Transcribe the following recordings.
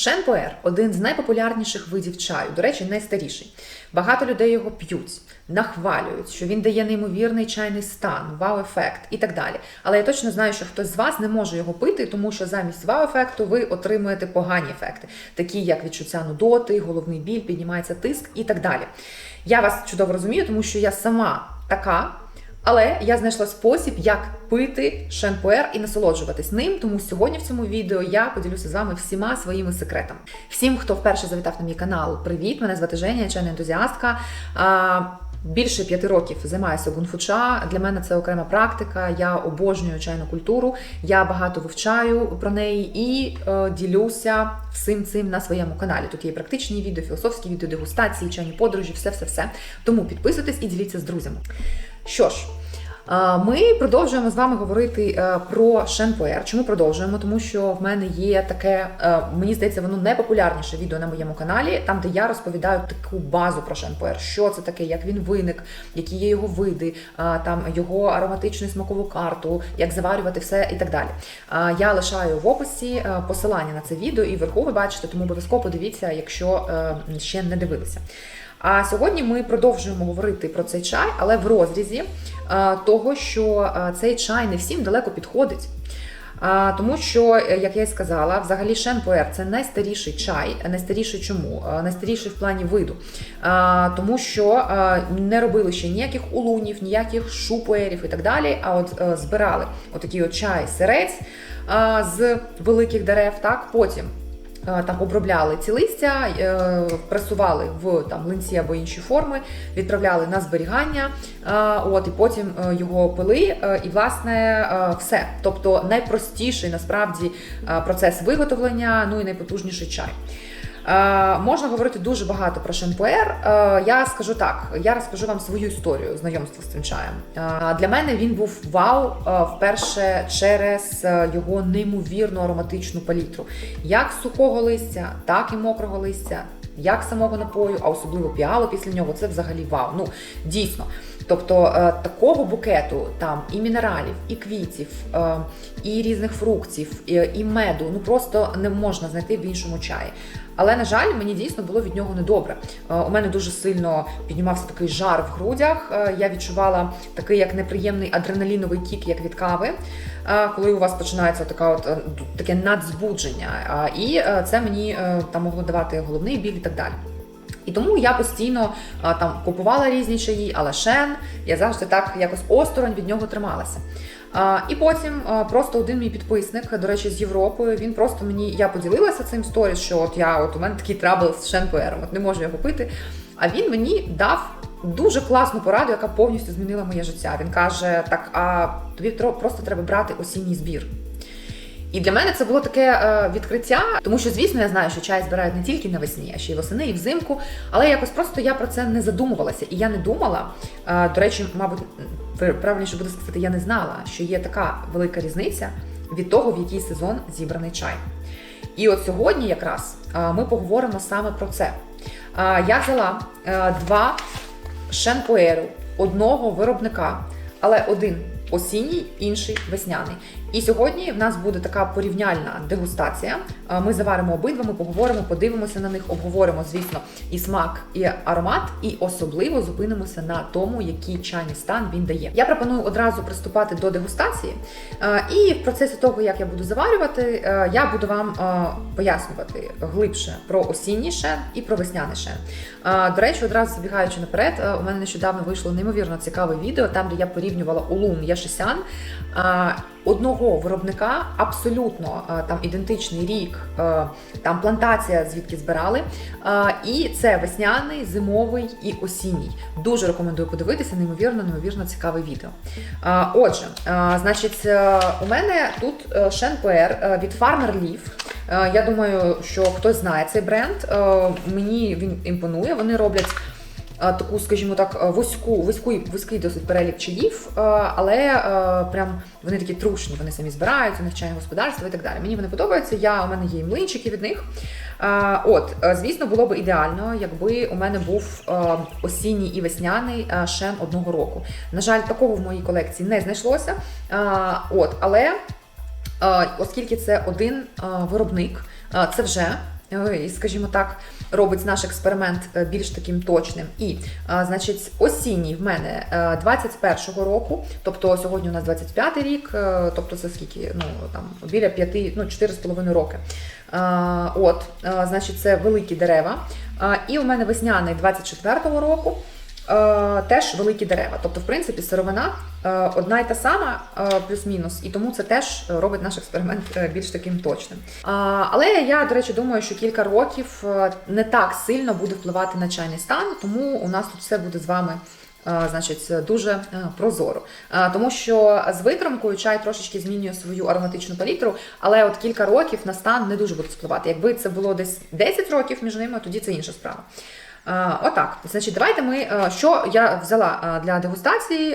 Шенпуер один з найпопулярніших видів чаю, до речі, найстаріший. Багато людей його п'ють, нахвалюють, що він дає неймовірний чайний стан, вау-ефект і так далі. Але я точно знаю, що хтось з вас не може його пити, тому що замість вау-ефекту ви отримуєте погані ефекти, такі як відчуття нудоти, головний біль, піднімається тиск і так далі. Я вас чудово розумію, тому що я сама така. Але я знайшла спосіб, як пити шампуер і насолоджуватись ним. Тому сьогодні в цьому відео я поділюся з вами всіма своїми секретами. Всім, хто вперше завітав на мій канал, привіт! Мене звати Женя, чайна ентузіастка. Більше п'яти років займаюся гунфуча. Для мене це окрема практика. Я обожнюю чайну культуру. Я багато вивчаю про неї і е, ділюся всім цим на своєму каналі. Тут є практичні відео, філософські відео, дегустації, чайні подорожі, все, все, все. Тому підписуйтесь і діліться з друзями. Що ж. е, Ми продовжуємо з вами говорити е, про шенпуер. Чому продовжуємо? Тому що в мене є таке, е, мені здається, воно найпопулярніше відео на моєму каналі, там де я розповідаю таку базу про шенпуер, що це таке, як він виник, які є його види, там його ароматичну і смакову карту, як заварювати все і так далі. Я лишаю в описі посилання на це відео і вверху ви бачите, тому обов'язково подивіться, якщо ще не дивилися. А сьогодні ми продовжуємо говорити про цей чай, але в розрізі е, того, що е, цей чай не всім далеко підходить. А, тому що, е, як я і сказала, взагалі шенпуер це найстаріший чай. Найстаріший чому? Е, Найстаріший в плані виду. Тому що е, не робили ще ніяких улунів, ніяких шупуерів і так далі. А от е, збирали отакий от чай сирець е, з великих дерев. Так, потім е, там обробляли ці листя, е, пресували в там линці або інші форми, відправляли на зберігання, е, от і потім е, його пили. е, І власне е, все. Тобто найпростіший насправді е, процес виготовлення, ну і найпотужніший чай. Е, можна говорити дуже багато про шампуер. Е, я скажу так: я розкажу вам свою історію знайомства з цим чаєм. Е, для мене він був вау вперше через його неймовірну ароматичну палітру, як сухого листя, так і мокрого листя. Як самого напою, а особливо піалу після нього, це взагалі вау. Ну дійсно. Тобто такого букету там і мінералів, і квітів, і різних фруктів, і меду ну просто не можна знайти в іншому чаї. Але на жаль, мені дійсно було від нього недобре. Е, У мене дуже сильно піднімався такий жар в грудях. Е, Я відчувала такий як неприємний адреналіновий кік, як від кави, е, коли у вас починається така от таке надзбудження. І це мені там могло давати головний біль і так далі. І тому я постійно там купувала різні чаї, але шен я завжди так якось осторонь від нього трималася. І потім просто один мій підписник, до речі, з Європи, він просто мені я поділилася цим сторіс, що от я от у мене такий трабл з шенпуером, от не можу його пити. А він мені дав дуже класну пораду, яка повністю змінила моє життя. Він каже: так, а тобі просто треба брати осінній збір. І для мене це було таке е, відкриття, тому що, звісно, я знаю, що чай збирають не тільки навесні, а ще й восени, і взимку. Але якось просто я про це не задумувалася. І я не думала. Е, до речі, мабуть, правильніше буде сказати, я не знала, що є така велика різниця від того, в який сезон зібраний чай. І от сьогодні якраз ми поговоримо саме про це. Я взяла два шенпуеру одного виробника, але один осінній, інший весняний. І сьогодні в нас буде така порівняльна дегустація. Е, Ми заваримо обидва, ми поговоримо, подивимося на них, обговоримо, звісно, і смак, і аромат, і особливо зупинимося на тому, який чайний стан він дає. Я пропоную одразу приступати до дегустації. Е, І в процесі того, як я буду заварювати, е, я буду вам пояснювати глибше про осінній шен і про весняний шен. До речі, одразу забігаючи наперед, у мене нещодавно вийшло неймовірно цікаве відео, там де я порівнювала Улун Яшисян одного виробника, абсолютно е, там ідентичний рік, е, там плантація, звідки збирали. Е, І це весняний, зимовий і осінній. Дуже рекомендую подивитися, неймовірно, неймовірно цікаве відео. Отже, значить, у мене тут шенпуер е, від Farmer Leaf. Я думаю, що хтось знає цей бренд. Мені він імпонує. Вони роблять таку, скажімо так, е, вузьку, вузьку, вузький досить перелік чаїв, е, але е, прям вони такі трушні, вони самі збираються, у них чайне господарство і так далі. Мені вони подобаються. Я у мене є і млинчики від них. Е, От, е, звісно, було б ідеально, якби у мене був е, осінній і весняний е, шен одного року. На жаль, такого в моїй колекції не знайшлося. Е, От, але Е, оскільки це один е, виробник, е, це вже е, скажімо так, робить наш експеримент е, більш таким точним. І, е, значить, осінній в мене е, 21-го року, тобто сьогодні у нас 25-й рік, е, тобто це скільки? Ну там біля 5, ну 4,5 роки. Е, От, е, значить, це великі дерева. Е, І у мене весняний 24-го року. Е, теж великі дерева. Тобто, в принципі, сировина е, одна й та сама, е, плюс-мінус, і тому це теж робить наш експеримент більш таким точним. Але я, до речі, думаю, що кілька років не так сильно буде впливати на чайний стан, тому у нас тут все буде з вами. Значить, дуже прозоро, тому що з витримкою чай трошечки змінює свою ароматичну палітру, але от кілька років на стан не дуже буде впливати. Якби це було десь 10 років між ними, тоді це інша справа. Е, Отак, значить, давайте ми. е, Що я взяла е, для дегустації?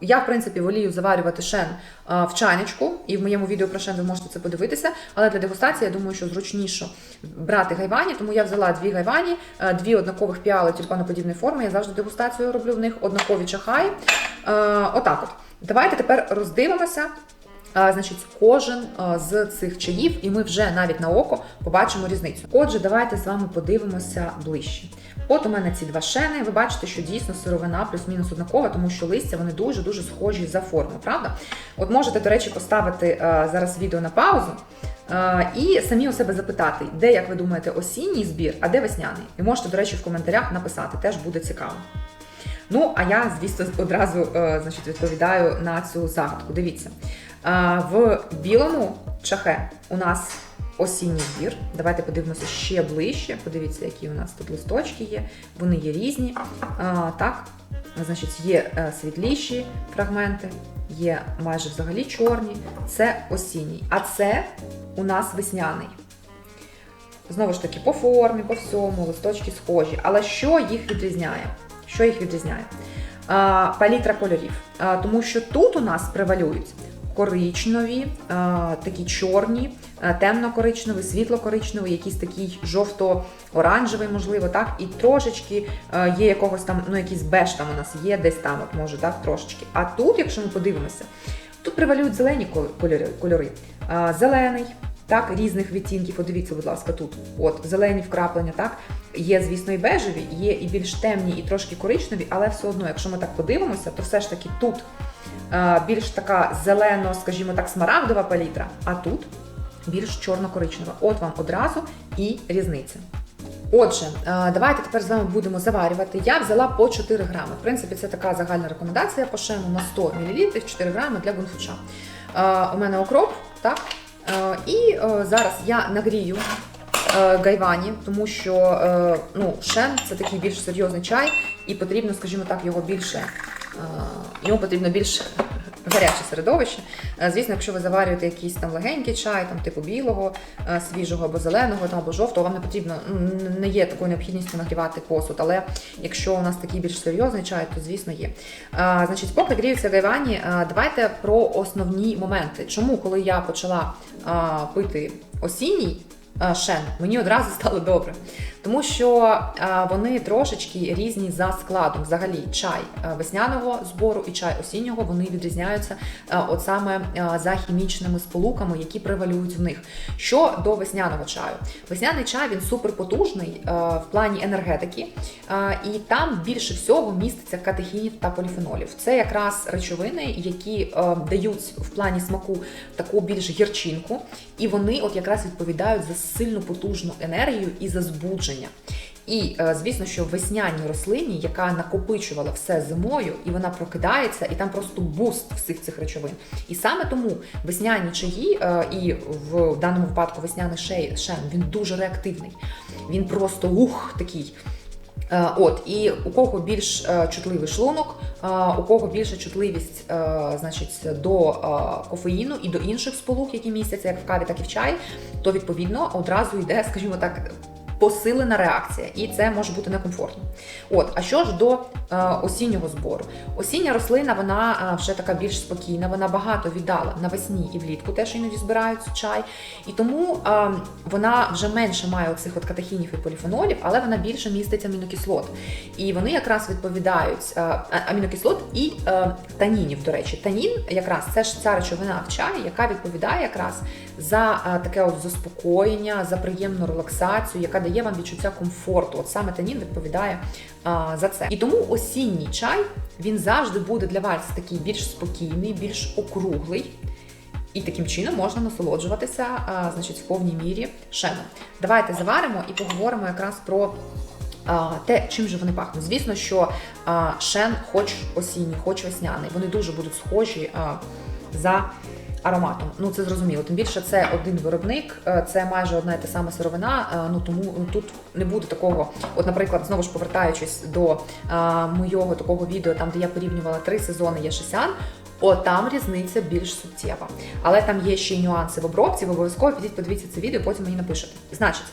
Я, в принципі, волію заварювати шен в чайничку, і в моєму відео про шен ви можете це подивитися. Але для дегустації я думаю, що зручніше брати гайвані, тому я взяла дві гайвані, дві однакових піали тюльпаноподібної форми. Я завжди дегустацію роблю в них однакові чахаї. Отак от. Давайте тепер роздивимося. А, Значить, кожен а, з цих чаїв, і ми вже навіть на око побачимо різницю. Отже, давайте з вами подивимося ближче. От у мене ці два шени. Ви бачите, що дійсно сировина плюс-мінус однакова, тому що листя вони дуже дуже схожі за формою, правда? От можете, до речі, поставити а, зараз відео на паузу. І самі у себе запитати, де, як ви думаєте, осінній збір, а де весняний. І можете, до речі, в коментарях написати, теж буде цікаво. Ну, а я, звісно, одразу е, значить, відповідаю на цю загадку. Дивіться, Е, в білому чахе у нас осінній збір. Давайте подивимося ще ближче. Подивіться, які у нас тут листочки є. Вони є різні. Е, Так, значить, є е, світліші фрагменти, є майже взагалі чорні. Це осінній. А це у нас весняний. Знову ж таки, по формі, по всьому, листочки схожі. Але що їх відрізняє? Що їх відрізняє? А, палітра кольорів. А, тому що тут у нас превалюють коричневі, а, такі чорні, а, темно-коричневий, світло-коричневий, якийсь такий жовто-оранжевий, можливо, так, і трошечки є якогось там, ну якийсь беж там у нас є, десь там, от може, так, трошечки. А тут, якщо ми подивимося, тут превалюють зелені кольори. кольори. Зелений, так, різних відтінків. Подивіться, будь ласка, тут. От зелені вкраплення, так. Є, звісно, і бежеві, є і більш темні, і трошки коричневі, але все одно, якщо ми так подивимося, то все ж таки тут е, більш така зелено, скажімо так, смарагдова палітра, а тут більш чорно-коричнева. От вам одразу і різниця. Отже, е, давайте тепер з вами будемо заварювати. Я взяла по 4 грами. В принципі, це така загальна рекомендація по шему на 100 мл 4 грами для гунфуча. Е, У мене окроп, так? Е, І зараз я нагрію гайвані, тому що ну, шен це такий більш серйозний чай, і потрібно, скажімо так, його більше. Е, Йому потрібно більш гаряче середовище. Е, Звісно, якщо ви заварюєте якийсь там легенький чай, там типу білого, е, свіжого або зеленого, там, або жовтого, вам не потрібно, ну, не є такою необхідністю нагрівати посуд. Але якщо у нас такий більш серйозний чай, то звісно є. А, значить, поки гріються гайвані, давайте про основні моменти. Чому, коли я почала пити осінній шен, мені одразу стало добре. Тому що вони трошечки різні за складом. Взагалі, чай весняного збору і чай осіннього вони відрізняються от саме за хімічними сполуками, які превалюють в них. Що до весняного чаю? Весняний чай він суперпотужний в плані енергетики, і там більше всього міститься катехінів та поліфенолів. Це якраз речовини, які дають в плані смаку таку більш гірчинку, і вони от якраз відповідають за сильну потужну енергію і за збудження. І е, звісно, що весняній рослині, яка накопичувала все зимою, і вона прокидається, і там просто буст всіх цих речовин. І саме тому весняні чаї, е, і в даному випадку весняний шей, шен, він дуже реактивний. Він просто ух такий. Е, От і у кого більш чутливий шлунок, у кого більша чутливість, значить, до кофеїну і до інших сполук, які містяться як в каві, так і в чаї, то відповідно одразу йде, скажімо так, посилена реакція, і це може бути некомфортно. От, а що ж до е, осіннього збору? Осіння рослина вона е, вже така більш спокійна, вона багато віддала навесні і влітку, теж іноді збирають чай. І тому е, вона вже менше має оцих от катехінів і поліфенолів, але вона більше містить амінокислот. І вони якраз відповідають амінокислот і танінів, до речі. Танін якраз це ж ця речовина в чаї, яка відповідає якраз за е, таке от заспокоєння, за приємну релаксацію, яка дає вам відчуття комфорту. От саме танін відповідає е, за це. І тому осінній чай він завжди буде для вас такий більш спокійний, більш округлий. І таким чином можна насолоджуватися, а, значить, в повній мірі шеном. Давайте заваримо і поговоримо якраз про те, чим же вони пахнуть. Звісно, що а, шен, хоч осінній, хоч весняний, вони дуже будуть схожі а, за ароматом. Ну це зрозуміло. Тим більше це один виробник, е, це майже одна і та сама сировина. е, Ну тому тут не буде такого. От, наприклад, знову ж повертаючись до а, моєго такого відео, там де я порівнювала три сезони Єшисян. О, там різниця більш суттєва. Але там є ще й нюанси в обробці. Ви обов'язково підіть, подивіться це відео, потім мені напишете. Значить,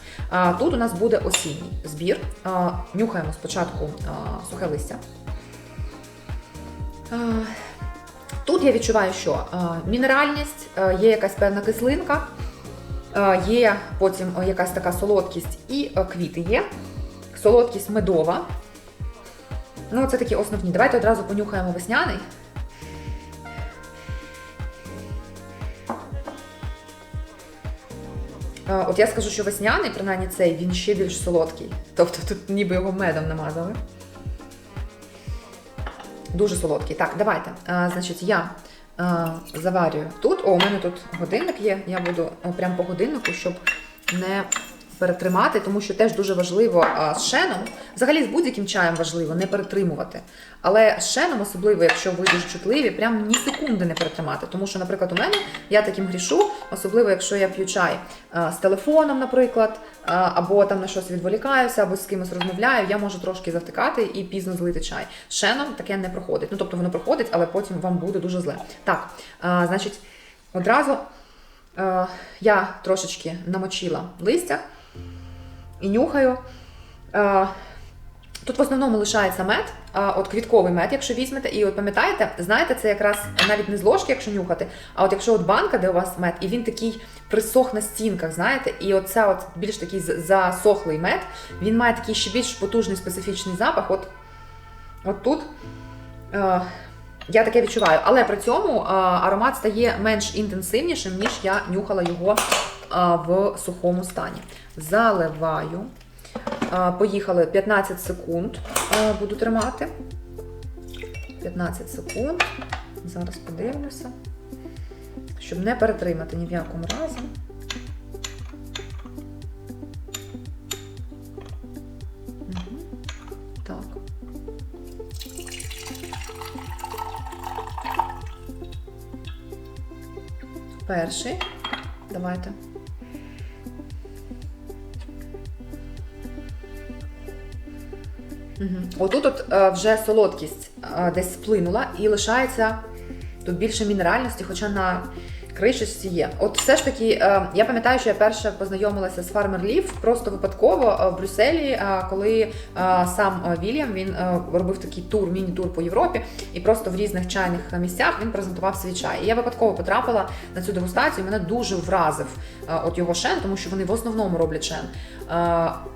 тут у нас буде осінній збір. Нюхаємо спочатку сухе листя. Я відчуваю, що мінеральність, є якась певна кислинка, є потім якась така солодкість і квіти є. Солодкість медова. Ну, це такі основні. Давайте одразу понюхаємо весняний. Е, От я скажу, що весняний, принаймні цей, він ще більш солодкий. Тобто тут ніби його медом намазали. Дуже солодкий. Так, давайте. А, значить, я а, заварюю тут. О, у мене тут годинник є. Я буду прям по годиннику, щоб не перетримати, тому що теж дуже важливо з шеном. Взагалі з будь-яким чаєм важливо не перетримувати. Але з шеном, особливо, якщо ви дуже чутливі, прям ні секунди не перетримати. Тому що, наприклад, у мене я таким грішу, особливо якщо я п'ю чай з телефоном, наприклад, або там на щось відволікаюся, або з кимось розмовляю, я можу трошки завтикати і пізно злити чай. З шеном таке не проходить. Ну тобто воно проходить, але потім вам буде дуже зле. Так, значить, одразу я трошечки намочила листя і нюхаю. Е, Тут в основному лишається мед, от квітковий мед, якщо візьмете, і от пам'ятаєте, знаєте, це якраз навіть не з ложки, якщо нюхати, а от якщо от банка, де у вас мед, і він такий присох на стінках, знаєте, і оця от більш такий засохлий мед, він має такий ще більш потужний специфічний запах. От, от тут е, я таке відчуваю. Але при цьому е, аромат стає менш інтенсивнішим, ніж я нюхала його е, в сухому стані. Заливаю. Поїхали 15 секунд. Буду тримати. 15 секунд. Зараз подивлюся. Щоб не перетримати ні в якому разі. Так. Перший. Давайте. Угу. Отут от е, вже солодкість е, десь сплинула і лишається тут більше мінеральності, хоча на кришечці є. От все ж таки, е, я пам'ятаю, що я перше познайомилася з Farmer Leaf просто випадково е, в Брюсселі, е, коли сам Вільям він робив такий тур, міні-тур по Європі, і просто в різних чайних місцях він презентував свій чай. І я випадково потрапила на цю дегустацію. і Мене дуже вразив от його шен, тому що вони в основному роблять шен.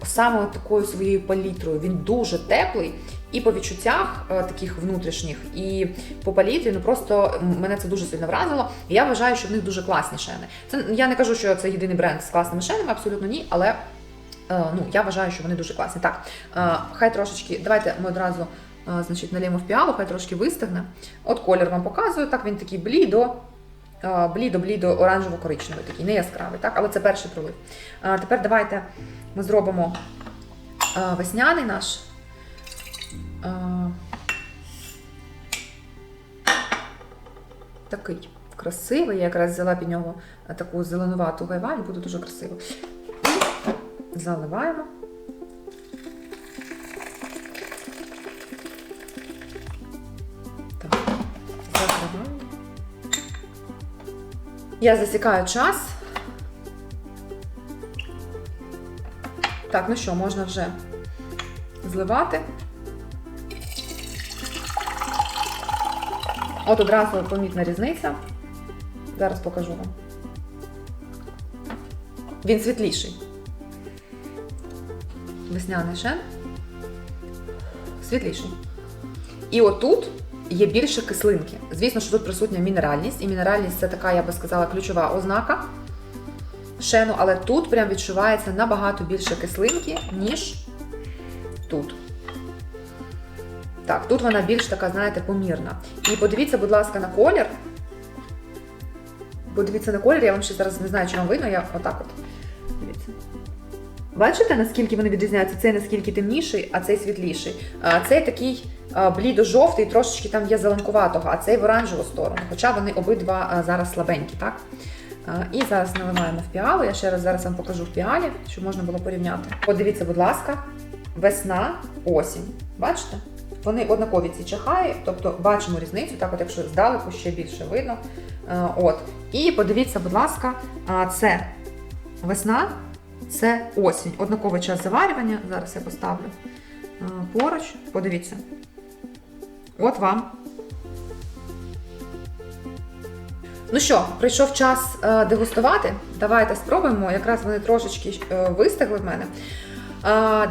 Саме такою своєю палітрою він дуже теплий. І по відчуттях е, таких внутрішніх, і по палітрі, ну просто мене це дуже сильно вразило. І я вважаю, що в них дуже класні шени. Це я не кажу, що це єдиний бренд з класними шенами, абсолютно ні, але е, ну я вважаю, що вони дуже класні. Так, е, хай трошечки, давайте ми одразу значить, наліємо в піалу, хай трошки вистигне. От колір вам показую. Так, він такий блідо. Блідо-блідо оранжево-коричневий, такий, не яскравий, так? але це перший пролив. Тепер давайте ми зробимо весняний наш. Е, Такий красивий. Я якраз взяла під нього таку зеленувату гайвань, буде дуже красиво. Заливаємо. Я засікаю час. Так, ну що, можна вже зливати. От одразу помітна різниця. Зараз покажу вам. Він світліший. Весняний шен. Світліший. І отут є більше кислинки. Звісно, що тут присутня мінеральність, і мінеральність це така, я би сказала, ключова ознака шену, але тут прям відчувається набагато більше кислинки, ніж тут. Так, тут вона більш така, знаєте, помірна. І подивіться, будь ласка, на колір. Подивіться на колір, я вам ще зараз не знаю, чи вам видно, я отак от. Дивіться. Бачите, наскільки вони відрізняються? Цей наскільки темніший, а цей світліший. А цей такий блідо-жовтий, трошечки там є зеленкуватого, а цей в оранжеву сторону. Хоча вони обидва зараз слабенькі, так? І зараз наливаємо в піалу. Я ще раз зараз вам покажу в піалі, щоб можна було порівняти. Подивіться, будь ласка, весна, осінь. Бачите? Вони однакові ці чахаї, тобто бачимо різницю, так от якщо здалеку ще більше видно. Е, От. І подивіться, будь ласка, це весна, це осінь. Однаковий час заварювання. Зараз я поставлю е, поруч. Подивіться. От вам. Ну що, прийшов час е, дегустувати. Давайте спробуємо. Якраз вони трошечки вистигли в мене.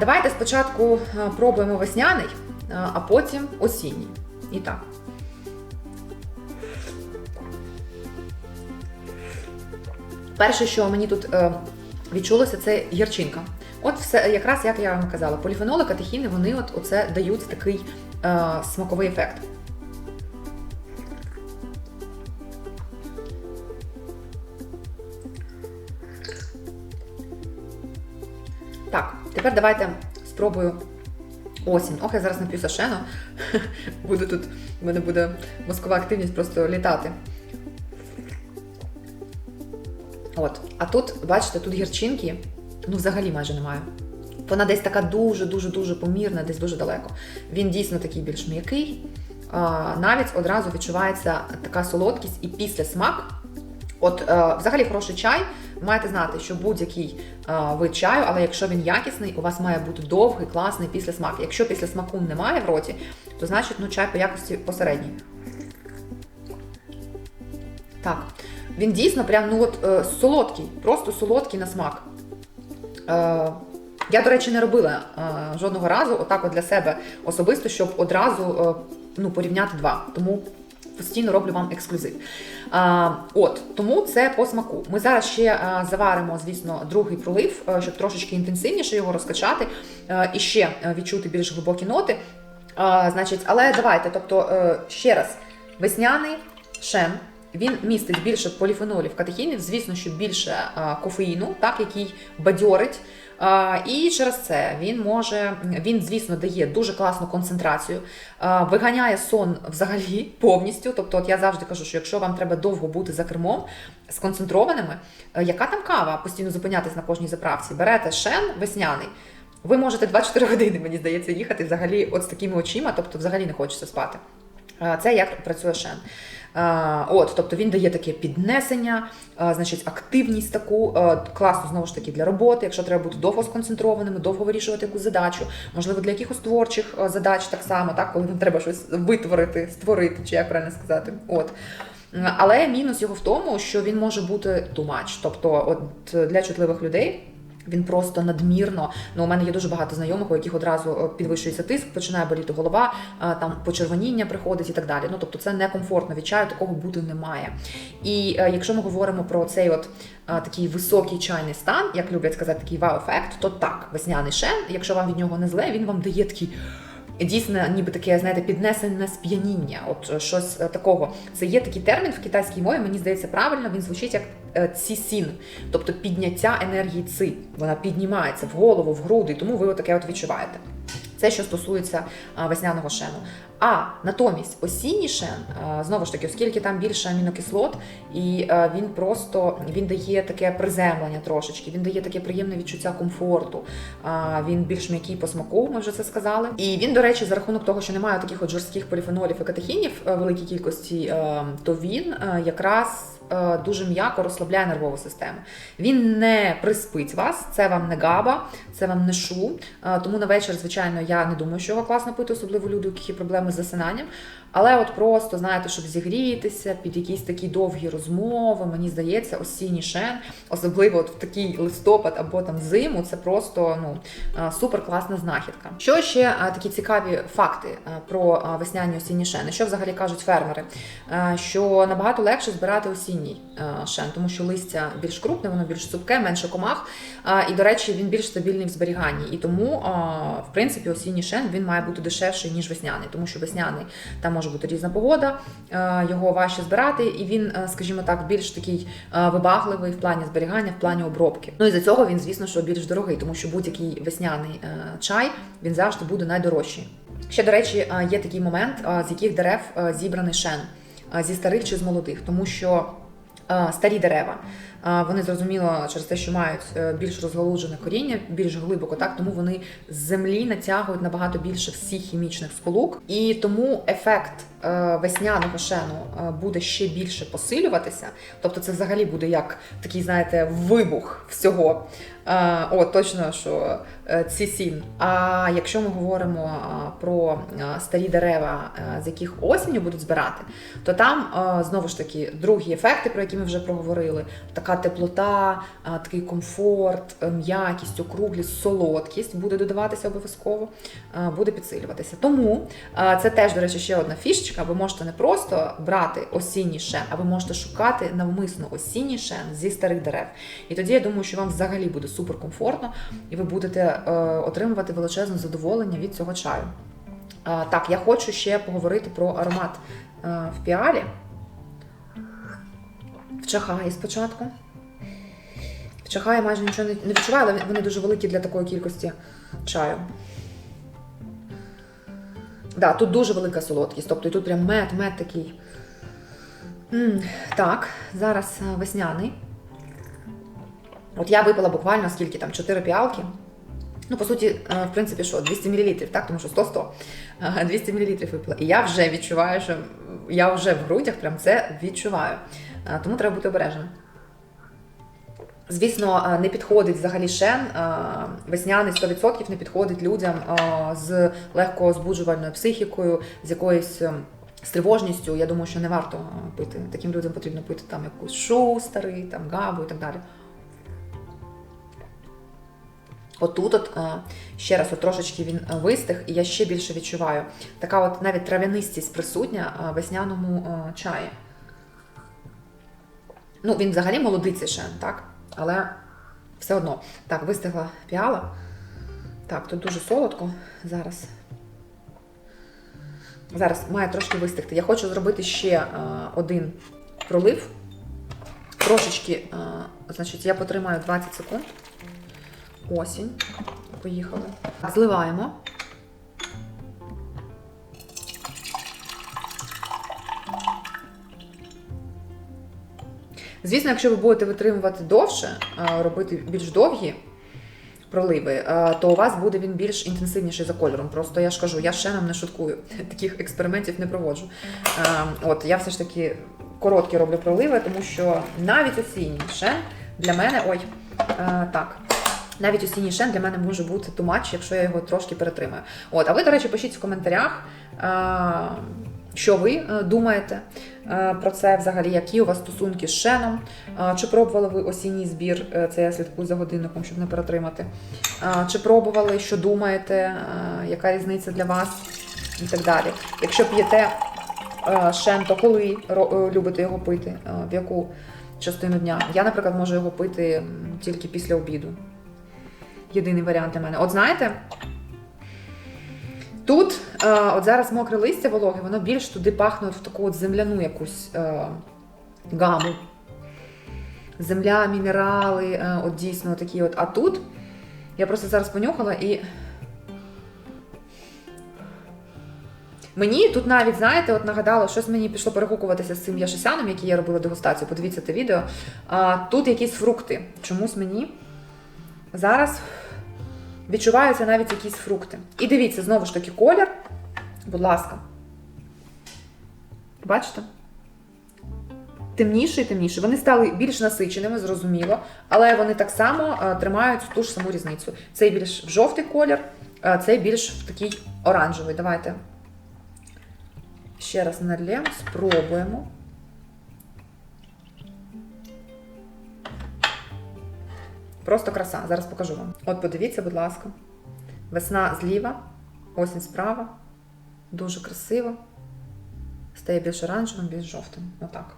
Давайте спочатку пробуємо весняний, а потім осінній. І так. Перше, що мені тут е, відчулося, це гірчинка. От все, якраз як я вам казала, поліфеноли, катехіни, вони от оце дають такий е, смаковий ефект. Так, тепер давайте спробую осінь. Ох, я зараз нап'ю сашену. Буду тут, в мене буде мозкова активність просто літати. От. А тут, бачите, тут гірчинки, ну взагалі майже немає. Вона десь така дуже-дуже-дуже помірна, десь дуже далеко. Він дійсно такий більш м'який. Навіть одразу відчувається така солодкість і після смак. От, е, взагалі, хороший чай, маєте знати, що будь-який е, вид чаю, але якщо він якісний, у вас має бути довгий, класний післясмак. Якщо після смаку немає в роті, то значить ну, чай по якості посередній. Так, він дійсно прям ну от е, солодкий, просто солодкий на смак. Е, я, до речі, не робила е, жодного разу, отак от для себе особисто, щоб одразу е, ну, порівняти два. Тому постійно роблю вам ексклюзив. А, от, тому це по смаку. Ми зараз ще заваримо, звісно, другий пролив, а, щоб трошечки інтенсивніше його розкачати а, і ще відчути більш глибокі ноти. А, значить, але давайте, тобто, е, ще раз, весняний шен. Він містить більше поліфенолів, катехінів, звісно, що більше а, кофеїну, так, який бадьорить. І через це він може, він, звісно, дає дуже класну концентрацію, виганяє сон взагалі повністю. Тобто, от я завжди кажу, що якщо вам треба довго бути за кермом сконцентрованими, е, яка там кава постійно зупинятись на кожній заправці? Берете шен весняний. Ви можете 24 години, мені здається, їхати взагалі от з такими очима, тобто взагалі не хочеться спати. Це як працює шен. Е, От, тобто він дає таке піднесення, е, значить, активність таку, е, класно знову ж таки для роботи, якщо треба бути довго сконцентрованими, довго вирішувати якусь задачу, можливо, для якихось творчих задач так само, так, коли вам треба щось витворити, створити, чи як правильно сказати. От. Але мінус його в тому, що він може бути much. Тобто, от для чутливих людей. Він просто надмірно. Ну, у мене є дуже багато знайомих, у яких одразу е, підвищується тиск, починає боліти голова, е, там почервоніння приходить і так далі. Ну тобто це некомфортно від чаю, такого бути немає. І е, якщо ми говоримо про цей от такий високий чайний стан, як люблять сказати, такий вау-ефект, то так, весняний шен, якщо вам від нього не зле, він вам дає такий. Дійсно, ніби таке, знаєте, піднесене сп'яніння. От е, щось е, такого. Це є такий термін в китайській мові, мені здається, правильно, він звучить як е, цісін, тобто підняття енергії ци. Вона піднімається в голову, в груди, тому ви отаке от відчуваєте. Це що стосується весняного шену. А натомість осінній шен, знову ж таки, оскільки там більше амінокислот, і він просто він дає таке приземлення трошечки, він дає таке приємне відчуття комфорту. Він більш м'який по смаку, ми вже це сказали. І він, до речі, за рахунок того, що немає таких от жорстких поліфенолів і катехінів е, великій кількості, е, то він е, якраз е, дуже м'яко розслабляє нервову систему. Він не приспить вас, це вам не габа, це вам не шу. Е, Тому на вечір, звичайно, я не думаю, що його класно пити, особливо люди, у яких є проблеми з засинанням. Але от просто, знаєте, щоб зігрітися під якісь такі довгі розмови, мені здається, осінній шен, особливо от в такий листопад або там зиму, це просто ну, супер класна знахідка. Що ще такі цікаві факти про весняні осінні шени? Що взагалі кажуть фермери? Що набагато легше збирати осінній шен, тому що листя більш крупне, воно більш цупке, менше комах. І, до речі, він більш стабільний в зберіганні. І тому, в принципі, осінній шен він має бути дешевший, ніж весняний, тому що весняний там може бути різна погода, е, його важче збирати, і він, е, скажімо так, більш такий е, вибагливий в плані зберігання, в плані обробки. Ну і за цього він, звісно, що більш дорогий, тому що будь-який весняний чай він завжди буде найдорожчий. Ще, до речі, є такий момент, з яких дерев зібраний шен зі старих чи з молодих, тому що старі дерева. Вони зрозуміло через те, що мають е, більш розгалуджене коріння, більш глибоко, так тому вони з землі натягують набагато більше всіх хімічних сполук, і тому ефект е, весняного шену е, буде ще більше посилюватися. Тобто, це взагалі буде як такий, знаєте, вибух всього. О, точно, що ці сін. А якщо ми говоримо про старі дерева, з яких осінню будуть збирати, то там знову ж таки другі ефекти, про які ми вже проговорили: така теплота, е, такий комфорт, е, м'якість, округлість, солодкість буде додаватися обов'язково, е, буде підсилюватися. Тому це теж, до речі, ще одна фішечка. Ви можете не просто брати осінній шен, а ви можете шукати навмисно осінній шен зі старих дерев. І тоді я думаю, що вам взагалі буде суперкомфортно, і ви будете отримувати величезне задоволення від цього чаю. Так, я хочу ще поговорити про аромат в піалі. В спочатку. В Чахаї майже нічого не, відчуваю, але вони дуже великі для такої кількості чаю. Да, тут дуже велика солодкість, тобто і тут прям мед, мед такий. м так, зараз е, весняний. От я випила буквально скільки там, 4 піалки. Ну, по суті, е, в принципі, що 200 мл, так? Тому що 100-100. Е, 200 мл випила. І я вже відчуваю, що я вже в грудях прям це відчуваю. Е, Тому треба бути обережним. Звісно, е, не підходить взагалі шен. е, Весняний 100% не підходить людям з легко збуджувальною психікою, з якоюсь ем, з тривожністю. Я думаю, що не варто пити. Таким людям потрібно пити там якусь шу старий, там габу і так далі. Отут, от ще раз, от трошечки він вистих, і я ще більше відчуваю. Така от навіть трав'янистість присутня весняному чаї. Ну, він взагалі молодий цей шен, так? Але все одно. Так, вистигла піала. Так, тут дуже солодко зараз. Зараз має трошки вистигти. Я хочу зробити ще е, один пролив. Трошечки, е, значить, я потримаю 20 секунд. Осінь. Поїхали. Зливаємо. Звісно, якщо ви будете витримувати довше, робити більш довгі проливи, то у вас буде він більш інтенсивніший за кольором. Просто я ж кажу, я ще нам не шуткую, таких експериментів не проводжу. От я все ж таки короткі роблю проливи, тому що навіть осінній для мене, ой, так. Навіть осінній шен для мене може бути тумач, якщо я його трошки перетримаю. От, а ви, до речі, пишіть в коментарях, що ви е, думаєте про це взагалі, які у вас стосунки з шеном, Е, чи пробували ви осінній збір, Е, це я слідкую за годинником, щоб не перетримати. Е, Чи пробували, що думаєте, е, яка різниця для вас і так далі. Якщо п'єте е, шен, то коли е, любите його пити, Е, в яку частину дня? Я, наприклад, можу його пити тільки після обіду єдиний варіант для мене. От знаєте, тут е, от зараз мокре листя вологе, воно більш туди пахне в таку от земляну якусь е, гаму. Земля, мінерали, е, от дійсно такі от. А тут я просто зараз понюхала і. Мені тут навіть, знаєте, от нагадало, щось мені пішло перегукуватися з цим яшисяном, який я робила дегустацію. Подивіться це відео. А, тут якісь фрукти. Чомусь мені зараз відчуваються навіть якісь фрукти. І дивіться, знову ж таки, колір. Будь ласка. Бачите? Темніший, темніший. Вони стали більш насиченими, зрозуміло, але вони так само е, тримають ту ж саму різницю. Цей більш в жовтий колір, а цей більш в такий оранжевий. Давайте ще раз нальємо, спробуємо. Просто краса. Зараз покажу вам. От подивіться, будь ласка. Весна зліва, осінь справа. Дуже красиво. Стає більш оранжевим, більш жовтим. Отак.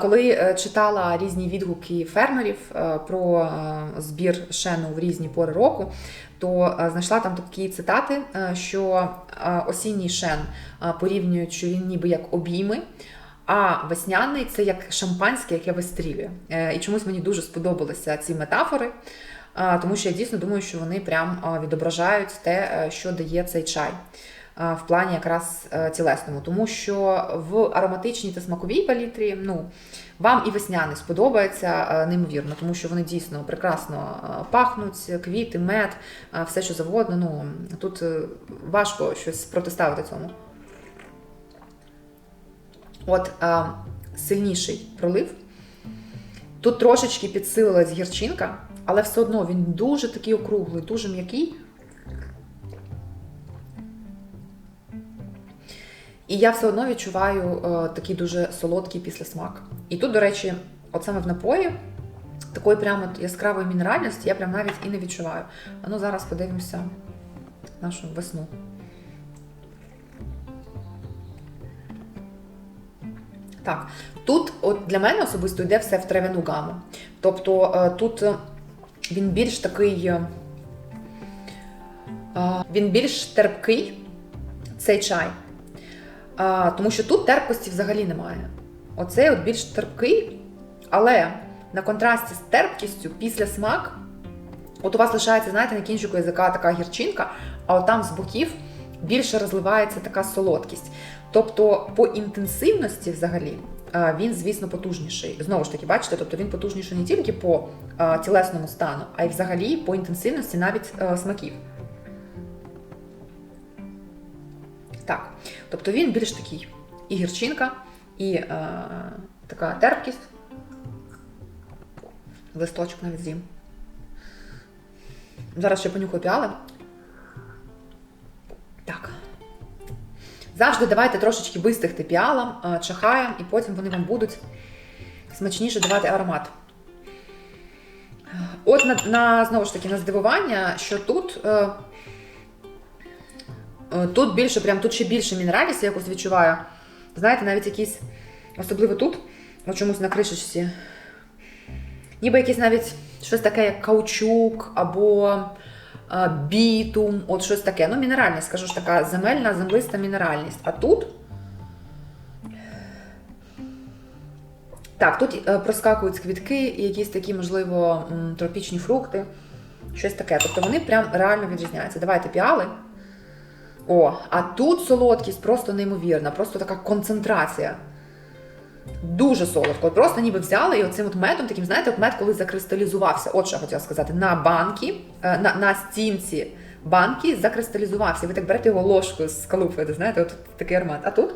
Коли е, читала різні відгуки фермерів е, про е, збір шену в різні пори року, то знайшла там такі цитати, що осінній шен порівнюють, що він ніби як обійми, а весняний це як шампанське, яке вистрілює. Е, І чомусь мені дуже сподобалися ці метафори, тому що я дійсно думаю, що вони прям відображають те, е, що дає цей чай. В плані якраз е, тілесному, тому що в ароматичній та смаковій палітрі, ну вам і весняний сподобається неймовірно, тому що вони дійсно прекрасно пахнуть, квіти, мед, все що завгодно. Ну тут важко щось протиставити цьому. От е, сильніший пролив. Тут трошечки підсилилась гірчинка, але все одно він дуже такий округлий, дуже м'який. І я все одно відчуваю е, такий дуже солодкий післясмак. І тут, до речі, от саме в напої такої прямо яскравої мінеральності я прям навіть і не відчуваю. А ну зараз подивимося нашу весну. Так, тут от для мене особисто йде все в трав'яну гаму. Тобто е, тут е, він більш такий. е, Він більш терпкий, цей чай. Тому що тут терпкості взагалі немає. Оцей от більш терпкий, але на контрасті з терпкістю після смак, от у вас лишається, знаєте, на кінчику язика така гірчинка, а от там з боків більше розливається така солодкість. Тобто по інтенсивності взагалі він, звісно, потужніший. Знову ж таки, бачите, тобто він потужніший не тільки по а, тілесному стану, а й взагалі по інтенсивності навіть а, смаків. Так, тобто він більш такий і гірчинка, і е, така терпкість. Листочок навіть з'їм. Зараз ще понюхаю піали. Так. Завжди давайте трошечки вистигти піалам, чахаєм, і потім вони вам будуть смачніше давати аромат. От на, на знову ж таки на здивування, що тут. Е, Е, Тут більше, прям тут ще більше мінералість, я якось відчуваю. Знаєте, навіть якісь, особливо тут, чомусь на кришечці, ніби якийсь навіть щось таке, як каучук або бітум, от щось таке. Ну, мінеральність, скажу ж така земельна, землиста мінеральність. А тут. Так, тут е, проскакують квітки, якісь такі, можливо, тропічні фрукти. Щось таке. Тобто вони прям реально відрізняються. Давайте піали. О, а тут солодкість просто неймовірна, просто така концентрація. Дуже солодко. Просто ніби взяли і оцим от медом, таким, знаєте, от мед, коли закристалізувався. От що я хотіла сказати, на банки, е, на, на стінці банки закристалізувався. Ви так берете його ложкою з скалупуєте, знаєте, от такий аромат. А тут?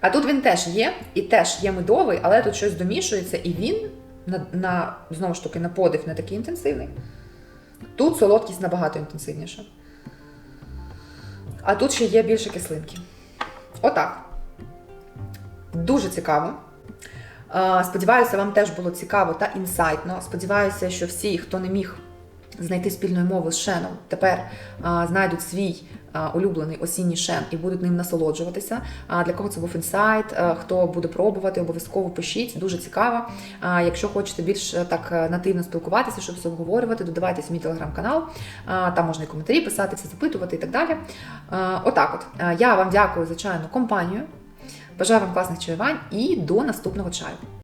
А тут він теж є, і теж є медовий, але тут щось домішується, і він на, на знову ж таки на подив не такий інтенсивний. Тут солодкість набагато інтенсивніша. А тут ще є більше кислинки. Отак. Дуже цікаво. Е, Сподіваюся, вам теж було цікаво та інсайтно. Сподіваюся, що всі, хто не міг знайти спільної мови з шеном, тепер знайдуть свій улюблений осінній шен і будуть ним насолоджуватися. Для кого це був інсайт? Хто буде пробувати, обов'язково пишіть. Дуже цікаво. Якщо хочете більш е, так е, нативно спілкуватися, щоб обговорювати, додавайтесь в мій телеграм-канал. Там можна і коментарі писати, все запитувати і так далі. Отак, от я вам дякую за чайну компанію. Бажаю вам класних чаювань і до наступного чаю.